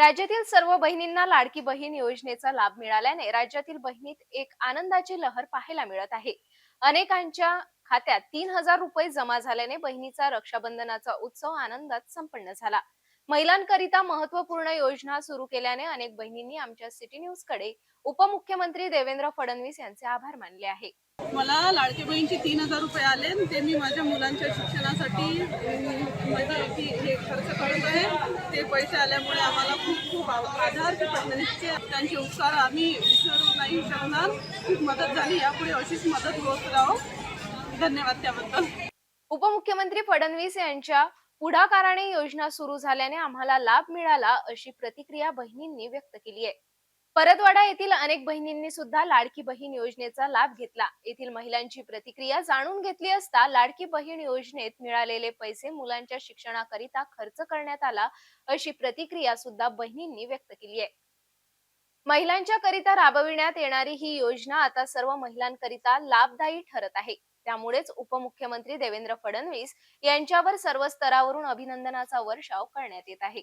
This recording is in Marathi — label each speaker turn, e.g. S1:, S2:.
S1: राज्यातील सर्व बहिणींना लाडकी बहीण योजनेचा लाभ मिळाल्याने राज्यातील बहिणीत एक आनंदाची लहर पाहायला मिळत आहे. अनेकांच्या खात्यात तीन हजार रुपये जमा झाल्याने बहिणीचा रक्षाबंधनाचा उत्सव आनंदात संपन्न झाला. महिलांकरिता महत्त्वपूर्ण योजना सुरू केल्याने अनेक बहिणींनी आमच्या सिटी न्यूजकडे उपमुख्यमंत्री देवेंद्र फडणवीस यांचे आभार मानले आहे.
S2: मला लाडकी बहीणचे तीन हजार रुपये आले ते मी माझ्या मुलांच्या शिक्षणासाठी हे खर्च करत आहे. ते पैसे आल्यामुळे आम्हाला खूप खूप आधार त्यांचे उपकार आम्ही विसरू नाही शकणार. खूप मदत झाली. यापुढे अशीच मदत होत राहो. धन्यवाद त्याबद्दल.
S1: उपमुख्यमंत्री फडणवीस यांच्या पुढाकाराने योजना सुरू झाल्याने आम्हाला लाभ मिळाला अशी प्रतिक्रिया बहिणींनी व्यक्त केली आहे. परतवाडा येथील अनेक बहिणींनी सुद्धा लाडकी बहीण योजनेचा लाभ घेतला. येथील महिलांची प्रतिक्रिया जाणून घेतली असता लाडकी बहीण योजनेत मिळालेले पैसे मुलांच्या शिक्षणाकरिता खर्च करण्यात आला अशी प्रतिक्रिया सुद्धा बहिणींनी व्यक्त केली आहे. महिलांच्या करिता राबविण्यात येणारी ही योजना आता सर्व महिलांकरिता लाभदायी ठरत आहे. त्यामुळेच उपमुख्यमंत्री देवेंद्र फडणवीस यांच्यावर सर्व स्तरावरून अभिनंदनाचा वर्षाव करण्यात येत आहे.